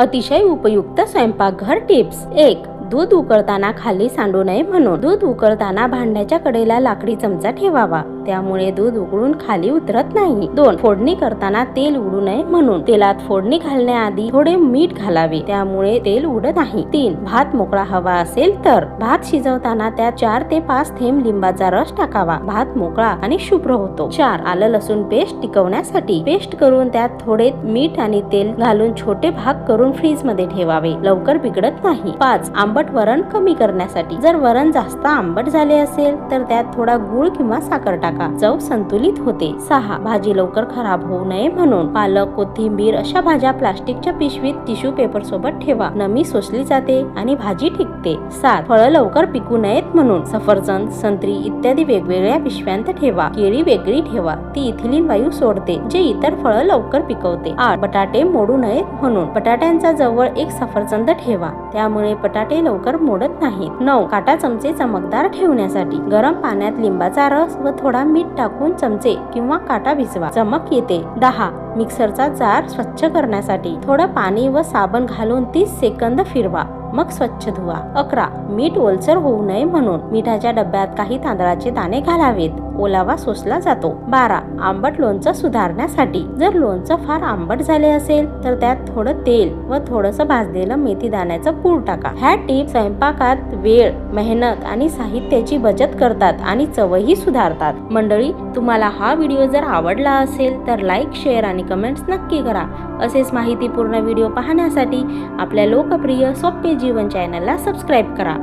अतिशय उपयुक्त स्वयंपाकघर टिप्स. एक दूध उकळताना खाली सांडू नये म्हणून. दूध उकळताना भांड्याच्या कडेला लाकडी चमचा ठेवावा. त्यामुळे दूध उकळून खाली उतरत नाही. दोन फोडणी करताना तेल उडू नये म्हणून. तेलात फोडणी घालण्याआधी थोडे मीठ घालावे. त्यामुळे तेल उडत नाही. तीन भात मोकळा हवा असेल तर. भात शिजवताना त्यात चार ते पाच थेंब लिंबाचा रस टाकावा. भात मोकळा आणि शुभ्र होतो. चार आलं लसूण पेस्ट टिकवण्यासाठी. पेस्ट करून त्यात थोडे मीठ आणि तेल घालून छोटे भाग करून फ्रीजमध्ये ठेवावे. लवकर बिघडत नाही. पाच आंबट वरण कमी करण्यासाठी. जर वरण जास्त आंबट झाले असेल तर त्यात थोडा गुळ किंवा साखर टाका चव संतुलित होते. सहा भाजी लवकर खराब होऊ नये म्हणून पालक कोथिंबीर अशा भाज्या प्लास्टिकच्या पिशवीत टिश्यू पेपर सोबत ठेवा. नमी सोसली जाते आणि भाजी टिकते. सात फळं लवकर पिकू नयेत म्हणून सफरचंद संत्री इत्यादी वेगवेगळ्या पिशव्यांत ठेवा. केळी वेगळी ठेवा. ती इथिलीन वायू सोडते जे इतर फळं लवकर पिकवते. आठ बटाटे मोडू नयेत म्हणून बटाट्यांचा जवळ एक सफरचंद ठेवा. त्यामुळे बटाटे लवकर मोडत नाहीत. नऊ काटा चमचे चमकदार ठेवण्यासाठी गरम पाण्यात लिंबाचा रस व थोडा मीठ टाकून चमचे किंवा काटा भिजवा. चमक येते. दहा. मिक्सरचा जार स्वच्छ करण्यासाठी थोडं पाणी व साबण घालून तीस सेकंद फिरवा. मग स्वच्छ धुवा. अकरा. मीठ ओलसर होऊ नये म्हणून मिठाच्या डब्यात काही तांदळाचे दाणे घालावेत. ओलावा सोसला जातो. बारा. आंबट लोणचं सुधारण्यासाठी. जर लोणचं फार आंबट झाले असेल तर त्यात थोडं तेल व थोडंसं भाजलेलं मेथी दाण्याचं पूड टाका. ह्या टीप स्वयंपाकात वेळ मेहनत आणि साहित्याची बचत करतात आणि चवही सुधारतात. मंडळी तुम्हाला हा व्हिडिओ जर आवडला असेल तर लाईक शेअर आणि कमेंट्स नक्की करा. असेच माहितीपूर्ण व्हिडिओ पाहण्यासाठी आपल्या लोकप्रिय सोपे जीवन चॅनलला सबस्क्राईब करा.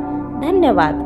धन्यवाद.